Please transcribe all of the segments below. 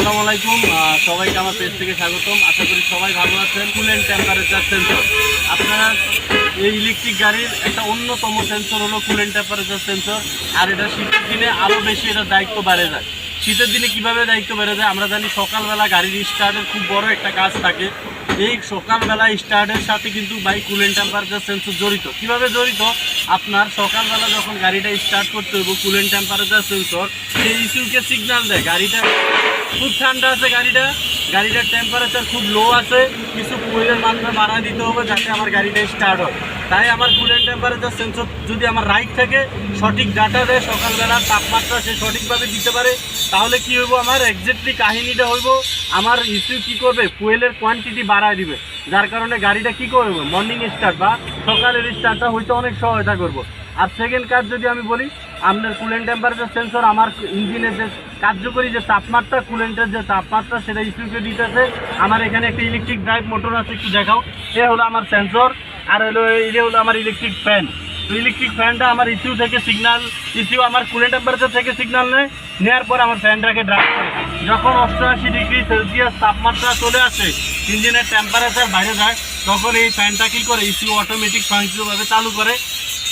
আসসালামু আলাইকুম। সবাইকে আমার পেজ থেকে স্বাগতম। আশা করি সবাই ভালো আছেন। কুলেন টেম্পারেচার সেন্সর আপনারা এই ইলেকট্রিক গাড়ির একটা অন্যতম সেন্সর হলো কুলেন টেম্পারেচার সেন্সর আর এটা শীতের দিনে আরও বেশি এটার দায়িত্ব বাড়ে যায়। শীতের দিনে কীভাবে দায়িত্ব বেড়ে যায় আমরা জানি সকালবেলা গাড়ির স্টার্টের খুব বড় একটা কাজ থাকে। এই সকালবেলা স্টার্টের সাথে কিন্তু বাইক কুলেন টেম্পারেচার সেন্সর জড়িত। কীভাবে জড়িত? আপনার সকালবেলা যখন গাড়িটা স্টার্ট করতে হবে কুলেন টেম্পারেচার সেন্সর সেই ইস্যুকে সিগন্যাল দেয়। গাড়িটা খুব ঠান্ডা আছে গাড়িটা, গাড়িটার টেম্পারেচার খুব লো আছে, কিছু ফুয়েলের মাত্রা বাড়া দিতে হবে যাতে আমার গাড়িটা স্টার্ট হয়। তাই আমার কুলেন্ট টেম্পারেচার সেন্সর যদি আমার রাইট থাকে, সঠিক ডাটা দেয় সকালবেলার তাপমাত্রা সে সঠিকভাবে দিতে পারে, তাহলে কি হইব আমার? এক্স্যাক্টলি কাহিনিটা হইব, আমার ইস্যু কি করবে? ফুয়েলের কোয়ান্টিটি বাড়ায় দিবে। যার কারণে গাড়িটা কি করব? মর্নিং স্টার্ট বা সকালের স্টার্টটা হয়তো অনেক সহায়তা করব। আর সেকেন্ড কাজ যদি আমি বলি আপনার কুলেন্ট টেম্পারেচার সেন্সর আমার ইঞ্জিনের যে কার্যকরী যে তাপমাত্রা কুলেন্টের যে তাপমাত্রা, সেটা ইস্যুকে দিতেছে। আমার এখানে একটা ইলেকট্রিক ড্রাইভ মোটর আছে, একটু দেখাও। এ হলো আমার সেন্সর আর হলো এটা হলো আমার ইলেকট্রিক ফ্যান তো ইলেকট্রিক ফ্যানটা আমার ইস্যু থেকে সিগনাল ইস্যু আমার কুলেন্ট টেম্পারেচার থেকে সিগনাল নেয় নেওয়ার পর আমার ফ্যানটাকে ড্রাইভ করে। যখন অষ্টআশি ডিগ্রি সেলসিয়াস তাপমাত্রা চলে আসে ইঞ্জিনের টেম্পারেচার বাইরে যায়, তখন এই ফ্যানটা কী করে? ইস্যু অটোমেটিক স্বয়ংক্রিয়ভাবে চালু করে।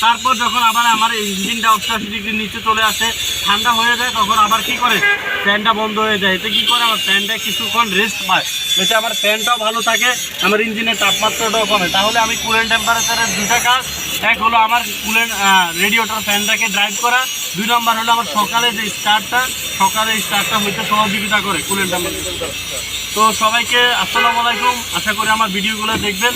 তারপর যখন আবার আমার ইঞ্জিনটা অষ্টআশি ডিগ্রি নিচে চলে আসে, ঠান্ডা হয়ে যায়, তখন আবার কি করে? ফ্যানটা বন্ধ হয়ে যায়। এতে কি করে? আমার ফ্যানটা কিছুক্ষণ রেস্ট পায়। এতে আমার ফ্যানটাও ভালো থাকে, আমার ইঞ্জিনের তাপমাত্রাটাও কমে। তাহলে আমি কুলেন্ট টেম্পারেচারের দুটা কাজ। এক হলো আমার কুলেন্ট রেডিওটার ফ্যানটাকে ড্রাইভ করা। দুই নম্বর হলো আমার সকালে যে স্টার্টটা সকালে স্টার্টটা হইতে সহযোগিতা করে কুলেন্ট টেম্পারেচার তো সবাইকে আসসালামু আলাইকুম। আশা করি আমার ভিডিওগুলো দেখবেন।